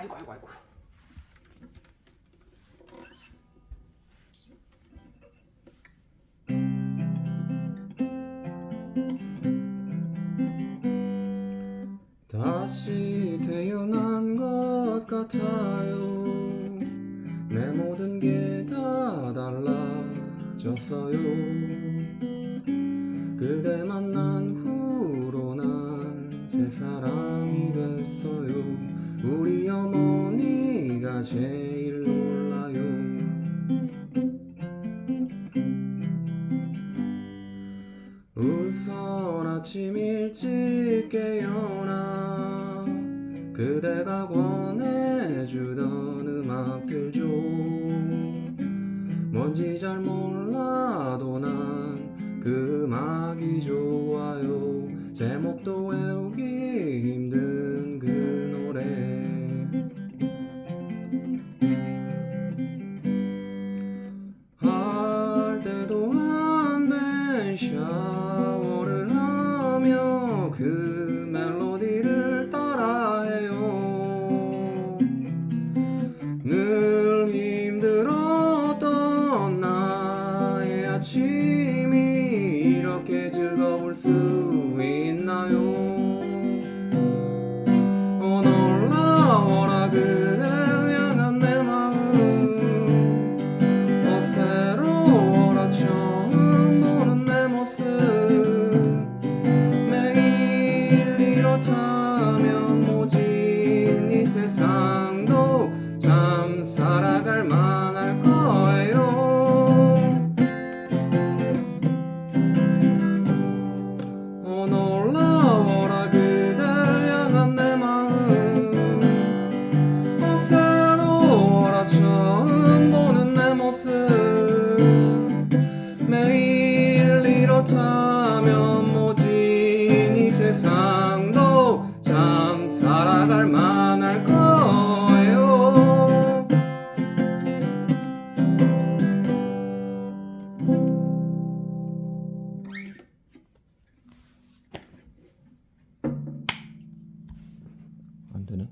아이고 아이고 아이고. 다시 태어난 것 같아요. 내 모든 게 다 달라졌어요. 그대 만난 후로 난새 됐어요. 우리 어머니가 제일 놀라요. 우선 아침 일찍 깨어나 그대가 권해주던 음악들 중 뭔지 잘 몰라도 난 그 음악이 좋아요 제목도 외 good. 처음 보는 내 모습. 매일 이렇다면 모진 이 세상도 참 살아갈 만할 거예요. 안 되네